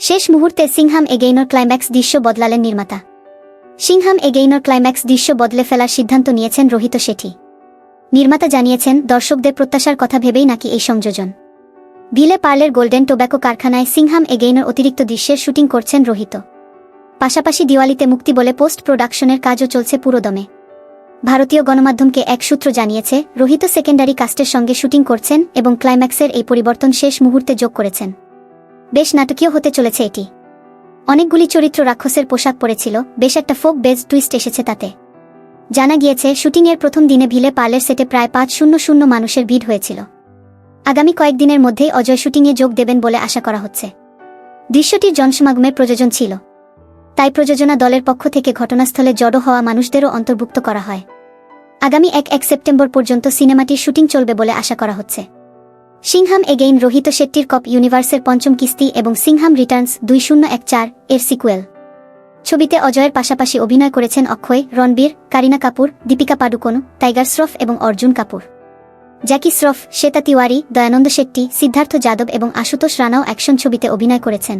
শেষ মুহূর্তে সিংহাম এগেইনর ক্লাইম্যাক্স দৃশ্য বদলালেন নির্মাতা। সিংহাম এগেইনর ক্লাইম্যাক্স দৃশ্য বদলে ফেলার সিদ্ধান্ত নিয়েছেন রোহিত শেঠি। নির্মাতা জানিয়েছেন, দর্শকদের প্রত্যাশার কথা ভেবেই নাকি এই সংযোজন। ভিলে পার্লের গোল্ডেন টোব্যাকো কারখানায় সিংহাম এগেইনর অতিরিক্ত দৃশ্যের শুটিং করছেন রোহিত। পাশাপাশি দিওয়ালিতে মুক্তি বলে পোস্ট প্রোডাকশনের কাজও চলছে পুরোদমে। ভারতীয় গণমাধ্যমকে এক সূত্র জানিয়েছে, রোহিত সেকেন্ডারি কাস্টের সঙ্গে শুটিং করছেন এবং ক্লাইম্যাক্সের এই পরিবর্তন শেষ মুহূর্তে যোগ করেছেন। বেশ নাটকীয় হতে চলেছে এটি। অনেকগুলি চরিত্র রাক্ষসের পোশাক পরেছিল, বেশ একটা ফোক বেজ টুইস্ট এসেছে তাতে। জানা গিয়েছে, শুটিংয়ের প্রথম দিনে ভিলে পার্লের সেটে প্রায় পাঁচ শূন্য শূন্য মানুষের ভিড় হয়েছিল। আগামী কয়েকদিনের মধ্যেই অজয় শুটিংয়ে যোগ দেবেন বলে আশা করা হচ্ছে। দৃশ্যটির জনসমাগমের প্রযোজন ছিল। তাই প্রযোজনা দলের পক্ষ থেকে ঘটনাস্থলে জড়ো হওয়া মানুষদেরও অন্তর্ভুক্ত করা হয়। আগামী এক এক সেপ্টেম্বর পর্যন্ত সিনেমাটির শুটিং চলবে বলে আশা করা হচ্ছে। সিংহাম এগেইন রোহিত শেট্টির কপ ইউনিভার্সের পঞ্চম কিস্তি এবং সিংহাম রিটার্নস দুই শূন্য এক চার এর সিকুয়েল। ছবিতে অজয়ের পাশাপাশি অভিনয় করেছেন অক্ষয়, রণবীর, কারিনা কাপুর, দীপিকা পাডুকোন, টাইগার শ্রফ এবং অর্জুন কাপুর। জ্যাকি শ্রফ, শ্বেতা তিওয়ারি, দয়ানন্দ শেট্টি, সিদ্ধার্থ যাদব এবং আশুতোষ রানাও অ্যাকশন ছবিতে অভিনয় করেছেন।